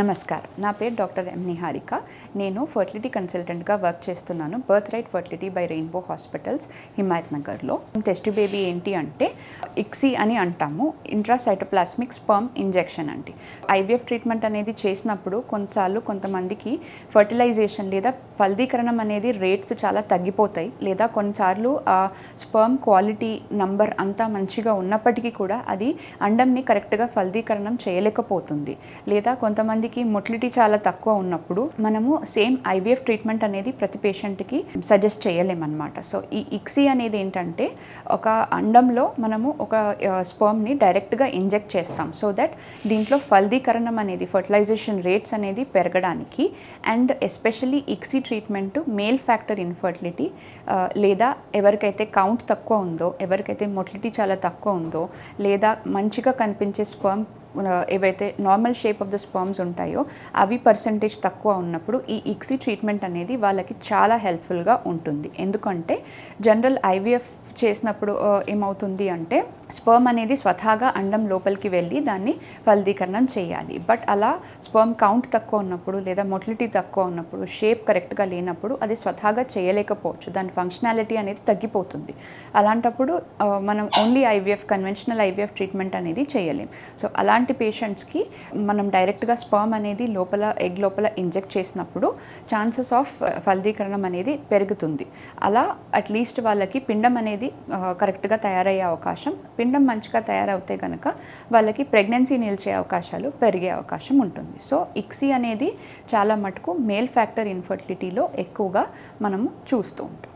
నమస్కారం. నా పేరు డాక్టర్ ఎం నిహారిక. నేను ఫర్టిలిటీ కన్సల్టెంట్గా వర్క్ చేస్తున్నాను. Birth Right Fertility by Rainbow Hospitals Himayat నగర్లో. టెస్ట్ బేబీ ఏంటి అంటే ఇక్సీ అని అంటాము. ఇంట్రాసైటోప్లాస్మిక్ స్పర్మ్ ఇంజెక్షన్ అంటే ఐవీఎఫ్ ట్రీట్మెంట్ అనేది చేసినప్పుడు కొన్నిసార్లు కొంతమందికి ఫర్టిలైజేషన్ లేదా ఫలదీకరణం అనేది రేట్స్ చాలా తగ్గిపోతాయి. లేదా కొన్నిసార్లు ఆ స్పర్మ్ క్వాలిటీ నంబర్ అంతా మంచిగా ఉన్నప్పటికీ కూడా అది అండంని కరెక్ట్గా ఫలదీకరణం చేయలేకపోతుంది. లేదా కొంతమంది మందికి మొటిలిటీ చాలా తక్కువ ఉన్నప్పుడు మనము సేమ్ ఐవీఎఫ్ ట్రీట్మెంట్ అనేది ప్రతి పేషెంట్కి సజెస్ట్ చేయలేమన్నమాట. సో ఈ ఇక్సీ అనేది ఏంటంటే ఒక అండంలో మనము ఒక స్పర్మ్ని డైరెక్ట్గా ఇంజెక్ట్ చేస్తాం. సో దట్ దీంట్లో ఫలదీకరణం అనేది ఫర్టిలైజేషన్ రేట్స్ అనేది పెరగడానికి and especially ICSI treatment male factor infertility లేదా ఎవరికైతే కౌంట్ తక్కువ ఉందో ఎవరికైతే మొటిలిటీ చాలా తక్కువ ఉందో లేదా మంచిగా కనిపించే స్పర్మ్ ఏవైతే normal shape of the sperms ఉంటాయో అవి పర్సంటేజ్ తక్కువ ఉన్నప్పుడు ఈ ఇక్సీ ట్రీట్మెంట్ అనేది వాళ్ళకి చాలా హెల్ప్ఫుల్గా ఉంటుంది. ఎందుకంటే జనరల్ ఐవీఎఫ్ చేసినప్పుడు uh, ఏమవుతుంది అంటే స్పర్మ్ అనేది స్వతహాగా అండం లోపలికి వెళ్ళి దాన్ని ఫలదీకరణం చేయాలి. బట్ అలా స్పర్మ్ కౌంట్ తక్కువ ఉన్నప్పుడు లేదా మొటిలిటీ తక్కువ ఉన్నప్పుడు షేప్ కరెక్ట్గా లేనప్పుడు అది స్వతహాగా చేయలేకపోవచ్చు. దాని ఫంక్షనాలిటీ అనేది తగ్గిపోతుంది. అలాంటప్పుడు మనం only IVF conventional IVF treatment అనేది చేయలేం. సో అలాంటి పేషెంట్స్కి మనం డైరెక్ట్గా స్పర్మ్ అనేది లోపల ఎగ్ లోపల ఇంజెక్ట్ చేసినప్పుడు ఛాన్సెస్ ఆఫ్ ఫలదీకరణం అనేది పెరుగుతుంది. అలా అట్లీస్ట్ వాళ్ళకి పిండం అనేది కరెక్ట్గా తయారయ్యే అవకాశం పిండం మంచిగా తయారవుతే కనుక వాళ్ళకి ప్రెగ్నెన్సీ నిలిచే అవకాశాలు పెరిగే అవకాశం ఉంటుంది. సో ఇక్సీ అనేది చాలా మటుకు మేల్ ఫ్యాక్టర్ ఇన్ఫర్టిలిటీలో ఎక్కువగా మనము చూస్తూ ఉంటాం.